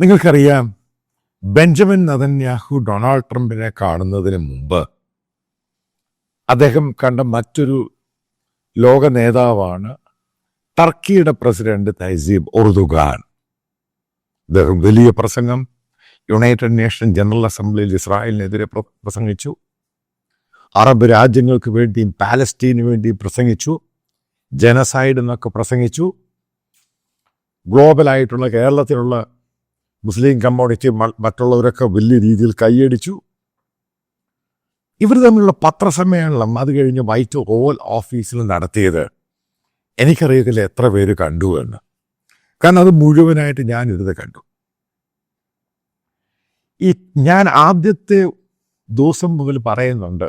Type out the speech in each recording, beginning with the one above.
നിങ്ങൾക്കറിയാം Benjamin Netanyahu Donald ട്രംപിനെ കാണുന്നതിന് മുമ്പ് അദ്ദേഹം കണ്ട മറ്റൊരു ലോക നേതാവാണ് ടർക്കിയുടെ പ്രസിഡന്റ് തൈസീബ് ഉറുദുഖാൻ അദ്ദേഹം വലിയ പ്രസംഗം യുണൈറ്റഡ് നേഷൻ ജനറൽ അസംബ്ലിയിൽ ഇസ്രായേലിനെതിരെ പ്രസംഗിച്ചു. അറബ് രാജ്യങ്ങൾക്ക് വേണ്ടിയും പാലസ്റ്റീന് വേണ്ടിയും പ്രസംഗിച്ചു. ജനസൈഡ് എന്നൊക്കെ പ്രസംഗിച്ചു. ഗ്ലോബലായിട്ടുള്ള കേരളത്തിലുള്ള മുസ്ലിം കമ്മ്യൂണിറ്റി മറ്റുള്ളവരൊക്കെ വലിയ രീതിയിൽ കൈയടിച്ചു. ഇവർ തമ്മിലുള്ള പത്രസമ്മേളനം അത് കഴിഞ്ഞ് വൈറ്റ് ഹോൾ ഓഫീസിൽ നടത്തിയത് എനിക്കറിയത്തില്ല എത്ര പേര് കണ്ടു എന്ന്. കാരണം അത് മുഴുവനായിട്ട് ഞാൻ ഇരുന്ന് കണ്ടു. ഈ ഞാൻ ആദ്യത്തെ ദിവസം മുതൽ പറയുന്നുണ്ട്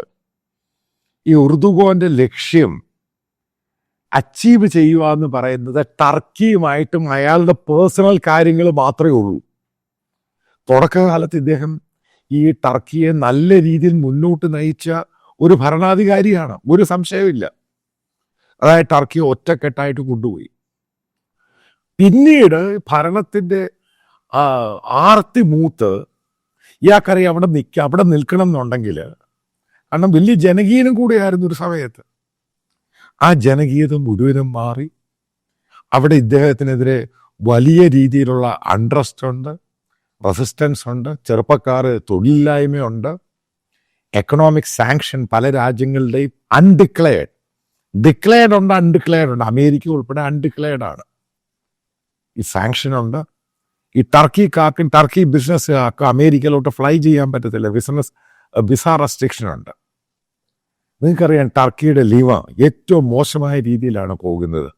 ഈ ഉറുദുഗോന്റെ ലക്ഷ്യം അച്ചീവ് ചെയ്യുക എന്ന് പറയുന്നത് ടർക്കിയുമായിട്ടും അയാളുടെ പേഴ്സണൽ കാര്യങ്ങൾ മാത്രമേ ഉള്ളൂ. തുടക്കകാലത്ത് ഇദ്ദേഹം ഈ ടർക്കിയെ നല്ല രീതിയിൽ മുന്നോട്ട് നയിച്ച ഒരു ഭരണാധികാരിയാണ്. ഒരു സംശയമില്ല അതായത് ടർക്കിയെ ഒറ്റക്കെട്ടായിട്ട് കൊണ്ടുപോയി. പിന്നീട് ഭരണത്തിന്റെ ആർത്തി മൂത്ത് ഇയാൾക്കറിയാം അവിടെ നിൽക്ക അവിടെ നിൽക്കണം എന്നുണ്ടെങ്കിൽ കാരണം വലിയ ജനകീയനും കൂടിയായിരുന്നു ഒരു സമയത്ത്. ആ ജനകീയത മുഴുവനും മാറി. അവിടെ ഇദ്ദേഹത്തിനെതിരെ വലിയ രീതിയിലുള്ള അൺട്രസ്റ്റ് ഉണ്ട് റെസിസ്റ്റൻസ് ഉണ്ട് ചെറുപ്പക്കാർ തൊഴിലില്ലായ്മയുണ്ട് എക്കണോമിക് സാങ്ഷൻ പല രാജ്യങ്ങളുടെയും അൺഡിക്ലെയർഡ് ഡിക്ലെയർഡ് ഉണ്ട് അൺഡിക്ലെയർഡ് ഉണ്ട്. അമേരിക്ക ഉൾപ്പെടെ അൺഡിക്ലെയർഡ് ആണ്. ഈ സാങ്ഷൻ ഉണ്ട്. ഈ ടർക്കി കാക്കും ടർക്കി ബിസിനസ്സുകാർക്കും അമേരിക്കയിലോട്ട് ഫ്ലൈ ചെയ്യാൻ പറ്റത്തില്ല. ബിസിനസ് വിസ റെസ്ട്രിക്ഷൻ ഉണ്ട്. നിങ്ങൾക്കറിയാം ടർക്കിയുടെ ലീവ ഏറ്റവും മോശമായ രീതിയിലാണ് പോകുന്നത്.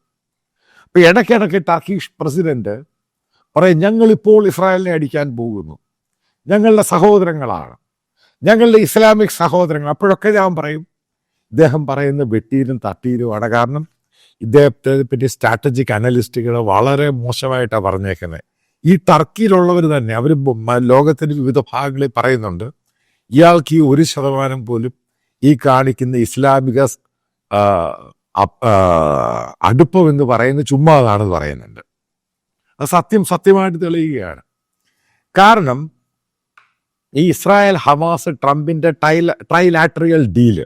അപ്പൊ ഇടയ്ക്കിടയ്ക്ക് ടർക്കിഷ് പ്രസിഡന്റ് പറയും ഞങ്ങളിപ്പോൾ ഇസ്രായേലിനെ അടിക്കാൻ പോകുന്നു. ഞങ്ങളുടെ സഹോദരങ്ങളാണ്. ഞങ്ങളുടെ ഇസ്ലാമിക് സഹോദരങ്ങൾ. അപ്പോഴൊക്കെ ഞാൻ പറയും ഇദ്ദേഹം പറയുന്ന വെട്ടിയിലും തട്ടിയിലുമാണ് കാരണം ഇദ്ദേഹത്തെ പറ്റി സ്ട്രാറ്റജിക് അനലിസ്റ്റുകൾ വളരെ മോശമായിട്ടാണ് പറഞ്ഞേക്കുന്നത് ഈ ടർക്കിയിലുള്ളവർ തന്നെ അവർ ലോകത്തിന്റെ വിവിധ ഭാഗങ്ങളിൽ പറയുന്നുണ്ട് ഇയാൾക്ക് ഈ ഒരു ശതമാനം പോലും ഈ കാണിക്കുന്ന ഇസ്ലാമിക അടുപ്പം എന്ന് പറയുന്ന ചുമ്മാതാണെന്ന് പറയുന്നുണ്ട്. സത്യം സത്യമായിട്ട് തെളിയുകയാണ്. കാരണം ഈ ഇസ്രായേൽ ഹമാസ് ട്രംപിന്റെ ടൈല ട്രൈലാട്രിയൽ ഡീൽ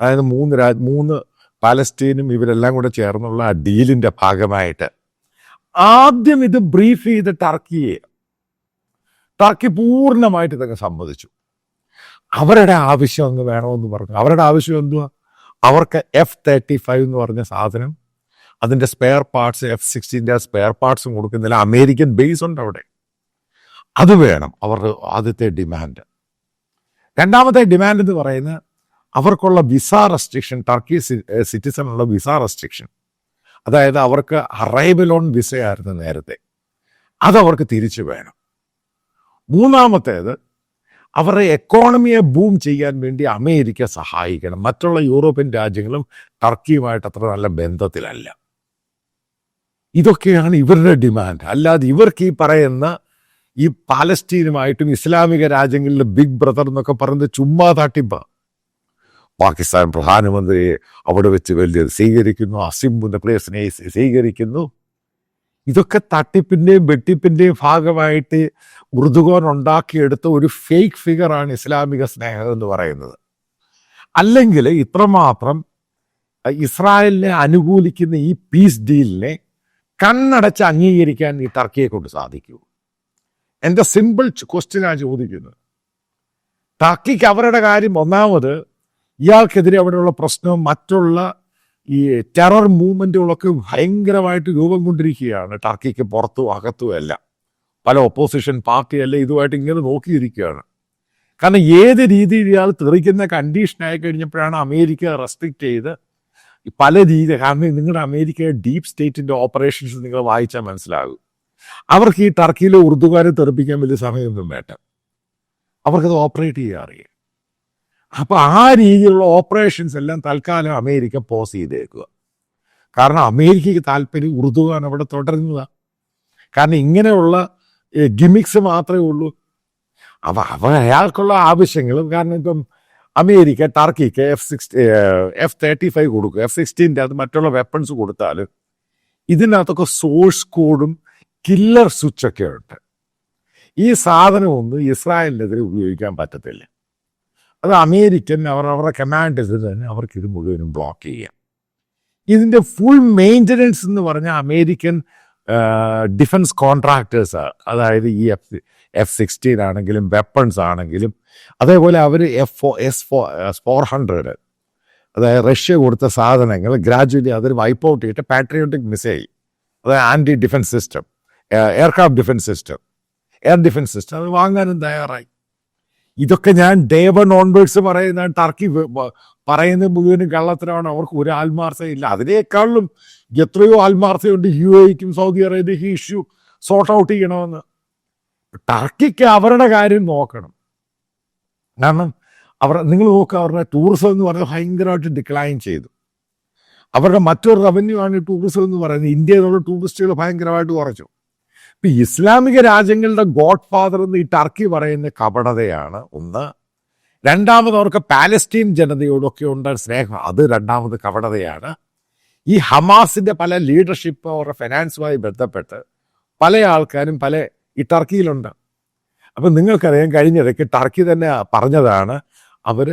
അതായത് മൂന്ന് രാ മൂന്ന് പാലസ്റ്റീനും ഇവരെല്ലാം കൂടെ ചേർന്നുള്ള ആ ഡീലിന്റെ ഭാഗമായിട്ട് ആദ്യം ഇത് ബ്രീഫ് ചെയ്ത് ടർക്കിയെ ടർക്കി പൂർണമായിട്ട് ഇതൊക്കെ സമ്മതിച്ചു. അവരുടെ ആവശ്യം അങ്ങ് വേണമെന്ന് പറഞ്ഞു. അവരുടെ ആവശ്യം എന്തുവാ? അവർക്ക് എഫ് തേർട്ടി ഫൈവ് എന്ന് പറഞ്ഞ സാധനം അതിന്റെ സ്പെയർ പാർട്സ് എഫ് സിക്സ്റ്റീന്റെ സ്പെയർ പാർട്സും കൊടുക്കുന്നില്ല. അമേരിക്കൻ ബേസ് ഉണ്ട് അവിടെ. അത് വേണം അവരുടെ ആദ്യത്തെ ഡിമാൻഡ് രണ്ടാമത്തെ ഡിമാൻഡ് എന്ന് പറയുന്നത് അവർക്കുള്ള വിസ റെസ്ട്രിക്ഷൻ ടർക്കി സിറ്റിസണുള്ള വിസ റെസ്ട്രിക്ഷൻ അതായത് അവർക്ക് അറൈവൽ ഓൺ വിസയായിരുന്നു നേരത്തെ. അതവർക്ക് തിരിച്ചു വേണം. മൂന്നാമത്തേത് അവരുടെ എക്കോണമിയെ ബൂം ചെയ്യാൻ വേണ്ടി അമേരിക്ക സഹായിക്കണം. മറ്റുള്ള യൂറോപ്യൻ രാജ്യങ്ങളും ടർക്കിയുമായിട്ട് അത്ര നല്ല ബന്ധത്തിലല്ല. ഇതൊക്കെയാണ് ഇവരുടെ ഡിമാൻഡ് അല്ലാതെ ഇവർക്ക് ഈ പറയുന്ന ഈ പാലസ്റ്റീനുമായിട്ടും ഇസ്ലാമിക രാജ്യങ്ങളിലെ ബിഗ് ബ്രദർ എന്നൊക്കെ പറയുന്നത് ചുമ്മാ തട്ടിപ്പ. പാകിസ്ഥാൻ പ്രധാനമന്ത്രിയെ അവിടെ വെച്ച് വലിയ സ്വീകരിക്കുന്നു അസിംബുന്ന പ്ലേസിനെ സ്വീകരിക്കുന്നു. ഇതൊക്കെ തട്ടിപ്പിന്റെയും വെട്ടിപ്പിന്റെയും ഭാഗമായിട്ട് ഉറുദുഗോൻ ഉണ്ടാക്കിയെടുത്ത ഒരു ഫേക്ക് ഫിഗറാണ് ഇസ്ലാമിക സ്നേഹം എന്ന് പറയുന്നത്. അല്ലെങ്കിൽ ഇത്രമാത്രം ഇസ്രായേലിനെ അനുകൂലിക്കുന്ന ഈ പീസ് ഡീലിനെ കണ്ണടച്ച് അംഗീകരിക്കാൻ ഈ ടർക്കിയെ കൊണ്ട് സാധിക്കൂ. എന്റെ സിമ്പിൾ ക്വസ്റ്റ്യനാണ് ചോദിക്കുന്നത്. ടർക്കിക്ക് അവരുടെ കാര്യം ഒന്നാമത് ഇയാൾക്കെതിരെ അവിടെയുള്ള പ്രശ്നവും മറ്റുള്ള ഈ ടെറർ മൂവ്മെന്റുകളൊക്കെ ഭയങ്കരമായിട്ട് രൂപം കൊണ്ടിരിക്കുകയാണ്. ടർക്കിക്ക് പുറത്തും അകത്തും എല്ലാം. പല ഒപ്പോസിഷൻ പാർട്ടിയല്ല ഇതുമായിട്ട് ഇങ്ങനെ നോക്കിയിരിക്കുകയാണ്. കാരണം ഏത് രീതിയിൽ ഇയാൾ തെറിക്കുന്ന കണ്ടീഷനായി കഴിഞ്ഞപ്പോഴാണ് അമേരിക്ക റെസ്ട്രിക്റ്റ് ചെയ്ത് പല രീതി കാരണം നിങ്ങളുടെ അമേരിക്കയുടെ ഡീപ് സ്റ്റേറ്റിന്റെ ഓപ്പറേഷൻസ് നിങ്ങൾ വായിച്ചാൽ മനസ്സിലാകും. അവർക്ക് ഈ ടർക്കിയിലെ ഉറുദുകാരെ തെറിപ്പിക്കാൻ വലിയ സമയമൊന്നും വേണ്ട. അവർക്കത് ഓപ്പറേറ്റ് ചെയ്യാൻ അറിയാം. അപ്പൊ ആ രീതിയിലുള്ള ഓപ്പറേഷൻസ് എല്ലാം തൽക്കാലം അമേരിക്ക പോസ് ചെയ്തേക്കുക. കാരണം അമേരിക്കയ്ക്ക് താല്പര്യം ഉറുദുകാൻ അവിടെ തുടരുന്നതാണ് കാരണം ഇങ്ങനെയുള്ള ഗിമിക്സ് മാത്രമേ ഉള്ളൂ. അവ അവ അയാൾക്കുള്ള ആവശ്യങ്ങളും കാരണം ഇപ്പം America ടർക്കിക്ക് F six F thirty five കൊടുക്കും. എഫ് സിക്സ്റ്റീന്റെ അത് മറ്റുള്ള വെപ്പൺസ് കൊടുത്താൽ ഇതിനകത്തൊക്കെ സോഴ്സ് കോഡും കില്ലർ സ്വിച്ചൊക്കെ ഉണ്ട്. ഈ സാധനമൊന്നും ഇസ്രായേലിനെതിരെ ഉപയോഗിക്കാൻ പറ്റത്തില്ല. അത് അമേരിക്കൻ അവർ അവരുടെ കമാൻഡേഴ്സ് തന്നെ അവർക്ക് ഇത് മുഴുവനും ബ്ലോക്ക് ചെയ്യാം. ഇതിന്റെ ഫുൾ മെയിന്റനൻസ് എന്ന് പറഞ്ഞാൽ അമേരിക്കൻ ഡിഫൻസ് കോൺട്രാക്ടേഴ്സ് അതായത് ഈ എഫ് എഫ് സിക്സ്റ്റീൻ ആണെങ്കിലും വെപ്പൺസ് ആണെങ്കിലും അതേപോലെ അവർ F four S four four hundred അതായത് റഷ്യ കൊടുത്ത സാധനങ്ങൾ ഗ്രാജുവലി അതിൽ വൈപ്പ് ഔട്ട് ചെയ്തിട്ട് പാട്രിയോട്ടിക് മിസൈൽ അതായത് anti defence system aircraft defence system air defence system അത് വാങ്ങാനും തയ്യാറായി. ഇതൊക്കെ ഞാൻ ഡേ വൺ പറയുന്ന ടർക്കി പറയുന്നത് മുഴുവനും കള്ളത്തരമാണ്. അവർക്ക് ഒരു ആത്മാർത്ഥതയില്ല. അതിനേക്കാളും എത്രയോ ആത്മാർത്ഥതയുണ്ട് യു എക്കും സൗദി അറേബ്യക്ക് ഇഷ്യൂ സോർട്ട് ഔട്ട് ചെയ്യണമെന്ന്. ടർക്കിക്ക് അവരുടെ കാര്യം നോക്കണം. കാരണം അവർ നിങ്ങൾ നോക്കുക അവരുടെ ടൂറിസം എന്ന് പറഞ്ഞാൽ ഭയങ്കരമായിട്ട് ഡിക്ലൈൻ ചെയ്തു. അവരുടെ മറ്റൊരു റവന്യൂ ആണ് ടൂറിസം എന്ന് പറയുന്നത്. ഇന്ത്യയിലുള്ള ടൂറിസ്റ്റുകൾ ഭയങ്കരമായിട്ട് കുറച്ചു. ഇപ്പൊ ഇസ്ലാമിക രാജ്യങ്ങളുടെ ഗോഡ് ഫാദർ എന്ന് ഈ ടർക്കി പറയുന്ന കപടതയാണ് ഒന്ന്. രണ്ടാമത് അവർക്ക് പാലസ്റ്റീൻ ജനതയോടൊക്കെ ഉണ്ട് സ്നേഹം അത് രണ്ടാമത് കപടതയാണ്. ഈ ഹമാസിന്റെ പല ലീഡർഷിപ്പ് അവരുടെ ഫിനാൻസുമായി ബന്ധപ്പെട്ട് പല ആൾക്കാരും പല ഈ ടർക്കിയിലുണ്ട്. അപ്പം നിങ്ങൾക്കറിയാം കഴിഞ്ഞിടയ്ക്ക് ടർക്കി തന്നെ പറഞ്ഞതാണ് അവർ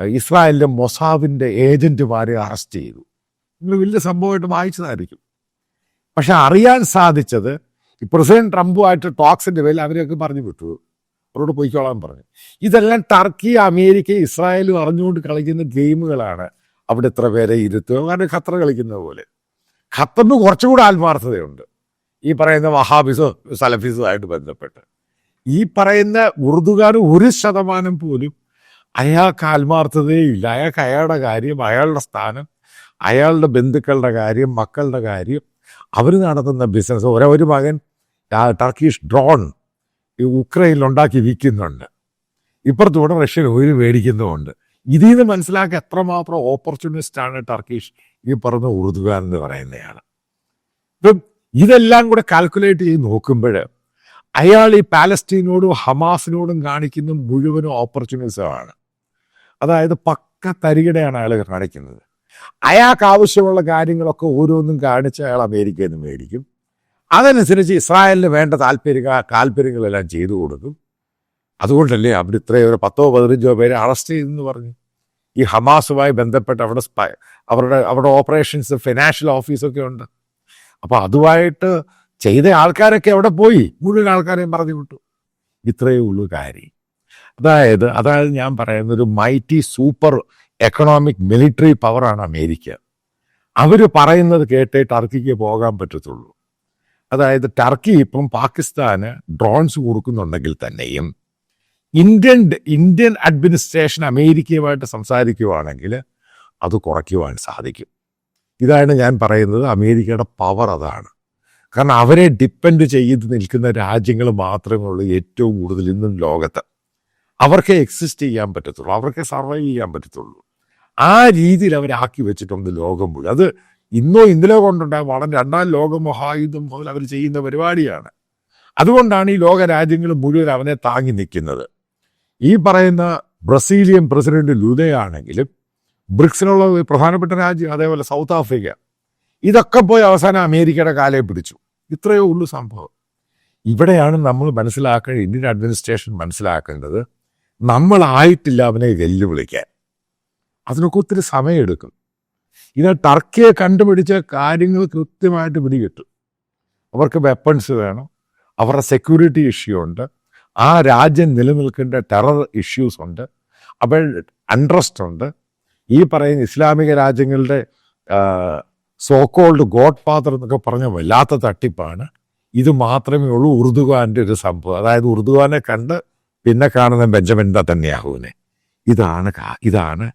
ഇസ്രായേലിലെ മൊസാവിന്റെ ഏജന്റുമാരെ അറസ്റ്റ് ചെയ്തു. നിങ്ങൾ വലിയ സംഭവമായിട്ട് വായിച്ചതായിരിക്കും. പക്ഷെ അറിയാൻ സാധിച്ചത് ഈ പ്രസിഡന്റ് ട്രംപുമായിട്ട് ടോക്സിന്റെ പേരിൽ അവരെയൊക്കെ പറഞ്ഞു വിട്ടു. അവരോട് പോയിക്കോളാൻ പറഞ്ഞു. ഇതെല്ലാം ടർക്കി അമേരിക്ക ഇസ്രായേലും അറിഞ്ഞുകൊണ്ട് കളിക്കുന്ന ഗെയിമുകളാണ്. അവിടെ ഇത്ര പേരെ ഇരുത്തുക കാരണം ഖത്തർ കളിക്കുന്നത് പോലെ. ഖത്തറിന് കുറച്ചുകൂടെ ആത്മാർത്ഥതയുണ്ട്. ഈ പറയുന്ന വഹാബിസോ സലഫീസോ ആയിട്ട് ബന്ധപ്പെട്ട്. ഈ പറയുന്ന ഉറുദുകാർ ഒരു ശതമാനം പോലും അയാൾക്ക് ആത്മാർത്ഥതയേ ഇല്ല. അയാൾക്ക് അയാളുടെ കാര്യം അയാളുടെ സ്ഥാനം അയാളുടെ ബന്ധുക്കളുടെ കാര്യം മക്കളുടെ കാര്യം. അവർ നടത്തുന്ന ബിസിനസ് ഒരേ ഒരു മകൻ ടർക്കീഷ് ഡ്രോൺ ഈ ഉക്രൈനിൽ ഉണ്ടാക്കി വിൽക്കുന്നുണ്ട്. ഇപ്പുറത്തൂടെ റഷ്യൻ ഓയിൽ മേടിക്കുന്നുമുണ്ട് ഇതിൽ നിന്ന് മനസ്സിലാക്കുക എത്രമാത്രം ഓപ്പർച്യൂണിസ്റ്റ് ആണ് ടർക്കിഷ് ഈ പറഞ്ഞ ഉറുദുകാരൻ എന്ന് പറയുന്നയാൾ ഇപ്പം ഇതെല്ലാം കൂടെ കാൽക്കുലേറ്റ് ചെയ്ത് നോക്കുമ്പോൾ അയാൾ ഈ പാലസ്റ്റീനോടും ഹമാസിനോടും കാണിക്കുന്ന മുഴുവനും ഓപ്പർച്യൂണിസമാണ് അതായത് പക്ക തരികിടയാണ് അയാൾ കാണിക്കുന്നത്. അയാൾക്ക് ആവശ്യമുള്ള കാര്യങ്ങളൊക്കെ ഓരോന്നും കാണിച്ച് അയാൾ അമേരിക്കയിൽ നിന്ന് മേടിക്കും. അതനുസരിച്ച് ഇസ്രായേലിന് വേണ്ട താല്പര്യ താല്പര്യങ്ങളെല്ലാം ചെയ്തു കൊടുക്കും. അതുകൊണ്ടല്ലേ അവർ ഇത്രയും ഒരു പത്തോ പതിനഞ്ചോ പേരെ അറസ്റ്റ് ചെയ്തെന്ന് പറഞ്ഞു. ഈ ഹമാസുമായി ബന്ധപ്പെട്ട് അവിടെ സ്പൈ അവരുടെ അവരുടെ ഓപ്പറേഷൻസ് ഫിനാൻഷ്യൽ ഓഫീസൊക്കെ ഉണ്ട്. അപ്പോൾ അതുമായിട്ട് ചെയ്ത ആൾക്കാരൊക്കെ അവിടെ പോയി. മുഴുവൻ ആൾക്കാരെയും പറഞ്ഞു വിട്ടു. ഇത്രയേ ഉള്ളൂ കാര്യം. അതായത് അതായത് ഞാൻ പറയുന്ന ഒരു മൈറ്റി സൂപ്പർ എക്കണോമിക് മിലിറ്ററി പവറാണ് അമേരിക്ക. അവർ പറയുന്നത് കേട്ടേ ടർക്കിക്ക് പോകാൻ പറ്റത്തുള്ളൂ. അതായത് ടർക്കി ഇപ്പം പാകിസ്ഥാന് ഡ്രോൺസ് കൊടുക്കുന്നുണ്ടെങ്കിൽ തന്നെയും ഇന്ത്യൻ ഇന്ത്യൻ അഡ്മിനിസ്ട്രേഷൻ അമേരിക്കയുമായിട്ട് സംസാരിക്കുവാണെങ്കിൽ അത് കുറയ്ക്കുവാൻ സാധിക്കും. ഇതാണ് ഞാൻ പറയുന്നത് അമേരിക്കയുടെ പവർ അതാണ്. കാരണം അവരെ ഡിപ്പെൻഡ് ചെയ്ത് നിൽക്കുന്ന രാജ്യങ്ങൾ മാത്രമേ ഉള്ളൂ ഏറ്റവും കൂടുതൽ ഇന്നും ലോകത്ത്. അവർക്ക് എക്സിസ്റ്റ് ചെയ്യാൻ പറ്റത്തുള്ളൂ. അവർക്ക് സർവൈവ് ചെയ്യാൻ പറ്റത്തുള്ളൂ. ആ രീതിയിൽ അവരാക്കി വെച്ചിട്ടുണ്ട് ലോകം മുഴുവൻ. അത് ഇന്നോ ഇന്നലെ കൊണ്ടുണ്ടായ വളരെ രണ്ടാം ലോക മഹായുദ്ധം മുതൽ അവർ ചെയ്യുന്ന പരിപാടിയാണ്. അതുകൊണ്ടാണ് ഈ ലോക രാജ്യങ്ങൾ മുഴുവൻ അവനെ താങ്ങി നിൽക്കുന്നത്. ഈ പറയുന്ന ബ്രസീലിയൻ പ്രസിഡന്റ് ലുതയാണെങ്കിലും ബ്രിക്സിനുള്ള പ്രധാനപ്പെട്ട രാജ്യം അതേപോലെ സൗത്ത് ആഫ്രിക്ക ഇതൊക്കെ പോയി അവസാനം അമേരിക്കയുടെ കാലേ പിടിച്ചു. ഇത്രയേ ഉള്ളൂ സംഭവം. ഇവിടെയാണ് നമ്മൾ മനസ്സിലാക്കേണ്ടത് ഇന്ത്യൻ അഡ്മിനിസ്ട്രേഷൻ മനസ്സിലാക്കേണ്ടത് നമ്മളായിട്ടില്ല അവനെ വെല്ലുവിളിക്കാൻ. അതിനൊക്കെ ഒത്തിരി സമയമെടുക്കും. ഇത് ടർക്കിയെ കണ്ടുപിടിച്ച കാര്യങ്ങൾ കൃത്യമായിട്ട് പിടികിട്ടും. അവർക്ക് വെപ്പൺസ് വേണം. അവരുടെ സെക്യൂരിറ്റി ഇഷ്യൂ ഉണ്ട്. ആ രാജ്യം നിലനിൽക്കേണ്ട ടെറർ ഇഷ്യൂസ് ഉണ്ട്. അപ്പോൾ അൺട്രസ്റ്റ് ഉണ്ട്. ഈ പറയുന്ന ഇസ്ലാമിക രാജ്യങ്ങളുടെ സോക്കോൾഡ് ഗോഡ് ഫാദർ എന്നൊക്കെ പറഞ്ഞ വല്ലാത്ത തട്ടിപ്പാണ്. ഇത് മാത്രമേ ഉള്ളൂ ഉറുദുഖാന്റെ ഒരു സംഭവം. അതായത് ഉറുദുഖാനെ കണ്ട് പിന്നെ കാണുന്ന ബെഞ്ചമിൻ തന്നെയാഹുവിനെ ഇതാണ് ഇതാണ്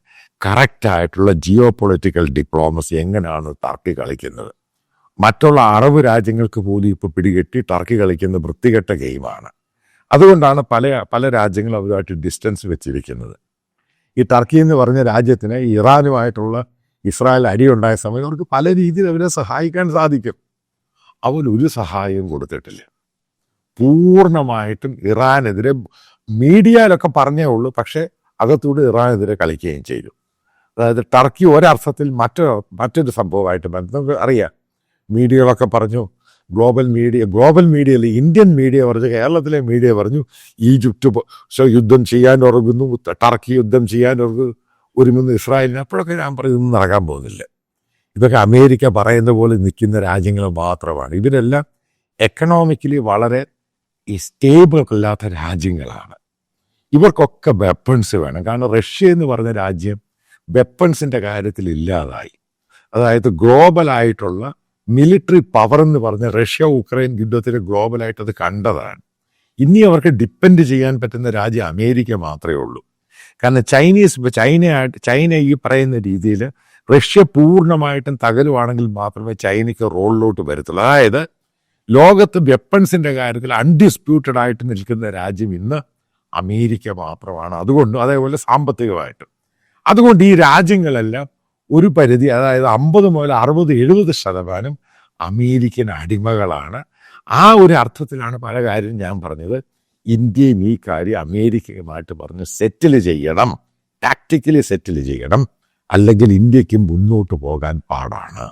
കറക്റ്റായിട്ടുള്ള ജിയോ പൊളിറ്റിക്കൽ ഡിപ്ലോമസി എങ്ങനെയാണ് ടർക്കി കളിക്കുന്നത്. മറ്റുള്ള അറബ് രാജ്യങ്ങൾക്ക് പോലും ഇപ്പോൾ പിടികെട്ടി ടർക്കി കളിക്കുന്ന വൃത്തികെട്ട ഗെയിമാണ് അതുകൊണ്ടാണ് പല പല രാജ്യങ്ങളും അവരുമായിട്ട് ഡിസ്റ്റൻസ് വെച്ചിരിക്കുന്നത്. ഈ ടർക്കി എന്ന് പറഞ്ഞ രാജ്യത്തിന് ഇറാനുമായിട്ടുള്ള ഇസ്രായേൽ അടിയുണ്ടായ സമയം അവർക്ക് പല രീതിയിൽ അവരെ സഹായിക്കാൻ സാധിക്കും. അവൻ ഒരു സഹായവും കൊടുത്തിട്ടില്ല. പൂർണമായിട്ടും ഇറാനെതിരെ മീഡിയയിലൊക്കെ പറഞ്ഞേ ഉള്ളൂ പക്ഷേ അകത്തൂടെ ഇറാനെതിരെ കളിക്കുകയും ചെയ്തു. അതായത് ടർക്കി ഒരർത്ഥത്തിൽ മറ്റൊരു മറ്റൊരു സംഭവമായിട്ട് ബന്ധം അറിയാം. മീഡിയകളൊക്കെ പറഞ്ഞു ഗ്ലോബൽ മീഡിയ ഗ്ലോബൽ മീഡിയയിൽ ഇന്ത്യൻ മീഡിയ പറഞ്ഞു കേരളത്തിലെ മീഡിയ പറഞ്ഞു ഈജിപ്റ്റ് യുദ്ധം ചെയ്യാൻ ഉറങ്ങുന്നു ടർക്കി യുദ്ധം ചെയ്യാൻ ഉറങ്ങുന്നു ഒരുങ്ങുന്നു ഇസ്രായേലിന്. അപ്പോഴൊക്കെ ഞാൻ പറഞ്ഞു ഇതൊന്നും നടക്കാൻ പോകുന്നില്ല. ഇതൊക്കെ അമേരിക്ക പറയുന്ന പോലെ നിൽക്കുന്ന രാജ്യങ്ങൾ മാത്രമാണ്. ഇവരെല്ലാം എക്കണോമിക്കലി വളരെ സ്റ്റേബിൾ അല്ലാത്ത രാജ്യങ്ങളാണ്. ഇവർക്കൊക്കെ വെപ്പൺസ് വേണം. കാരണം റഷ്യ എന്ന് പറഞ്ഞ രാജ്യം വെപ്പൺസിന്റെ കാര്യത്തിൽ ഇല്ലാതായി. അതായത് ഗ്ലോബലായിട്ടുള്ള മിലിറ്ററി പവർ എന്ന് പറഞ്ഞ റഷ്യ ഉക്രൈൻ യുദ്ധത്തിൽ ഗ്ലോബലായിട്ട് അത് കണ്ടതാണ്. ഇനി അവർക്ക് ഡിപ്പെൻഡ് ചെയ്യാൻ പറ്റുന്ന രാജ്യം അമേരിക്ക മാത്രമേ ഉള്ളൂ. കാരണം ചൈനീസ് ചൈനയായിട്ട് ചൈന ഈ പറയുന്ന രീതിയിൽ റഷ്യ പൂർണമായിട്ടും തകരുവാണെങ്കിൽ മാത്രമേ ചൈനയ്ക്ക് റോളിലോട്ട് വരത്തുള്ളൂ. അതായത് ലോകത്ത് വെപ്പൺസിന്റെ കാര്യത്തിൽ അൺഡിസ്പ്യൂട്ടഡ് ആയിട്ട് നിൽക്കുന്ന രാജ്യം ഇന്ന് അമേരിക്ക മാത്രമാണ്. അതുകൊണ്ട് അതേപോലെ സാമ്പത്തികമായിട്ടും. അതുകൊണ്ട് ഈ രാജ്യങ്ങളെല്ലാം ഒരു പരിധി അതായത് അമ്പത് മുതൽ അറുപത് എഴുപത് ശതമാനം അമേരിക്കൻ അടിമകളാണ്. ആ ഒരു അർത്ഥത്തിലാണ് പല കാര്യം ഞാൻ പറഞ്ഞത്. ഇന്ത്യയും ഈ കാര്യം അമേരിക്കയുമായിട്ട് പറഞ്ഞ് സെറ്റിൽ ചെയ്യണം. ടാക്ടിക്കലി സെറ്റിൽ ചെയ്യണം. അല്ലെങ്കിൽ ഇന്ത്യയ്ക്ക് മുന്നോട്ട് പോകാൻ പാടാണ്.